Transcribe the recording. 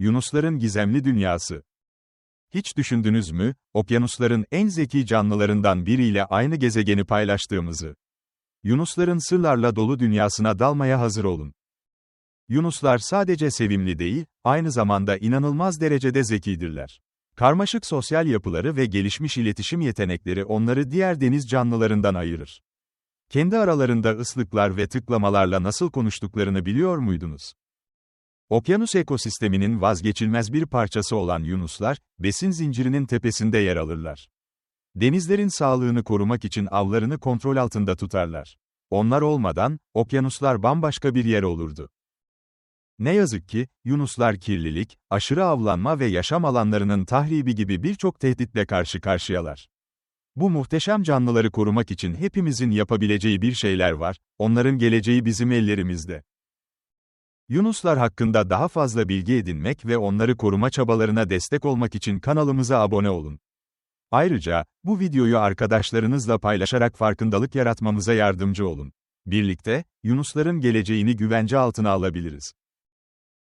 Yunusların gizemli dünyası. Hiç düşündünüz mü, okyanusların en zeki canlılarından biriyle aynı gezegeni paylaştığımızı? Yunusların sırlarla dolu dünyasına dalmaya hazır olun. Yunuslar sadece sevimli değil, aynı zamanda inanılmaz derecede zekidirler. Karmaşık sosyal yapıları ve gelişmiş iletişim yetenekleri onları diğer deniz canlılarından ayırır. Kendi aralarında ıslıklar ve tıklamalarla nasıl konuştuklarını biliyor muydunuz? Okyanus ekosisteminin vazgeçilmez bir parçası olan yunuslar, besin zincirinin tepesinde yer alırlar. Denizlerin sağlığını korumak için avlarını kontrol altında tutarlar. Onlar olmadan, okyanuslar bambaşka bir yer olurdu. Ne yazık ki, yunuslar kirlilik, aşırı avlanma ve yaşam alanlarının tahribi gibi birçok tehditle karşı karşıyalar. Bu muhteşem canlıları korumak için hepimizin yapabileceği bir şeyler var, onların geleceği bizim ellerimizde. Yunuslar hakkında daha fazla bilgi edinmek ve onları koruma çabalarına destek olmak için kanalımıza abone olun. Ayrıca, bu videoyu arkadaşlarınızla paylaşarak farkındalık yaratmamıza yardımcı olun. Birlikte, Yunusların geleceğini güvence altına alabiliriz.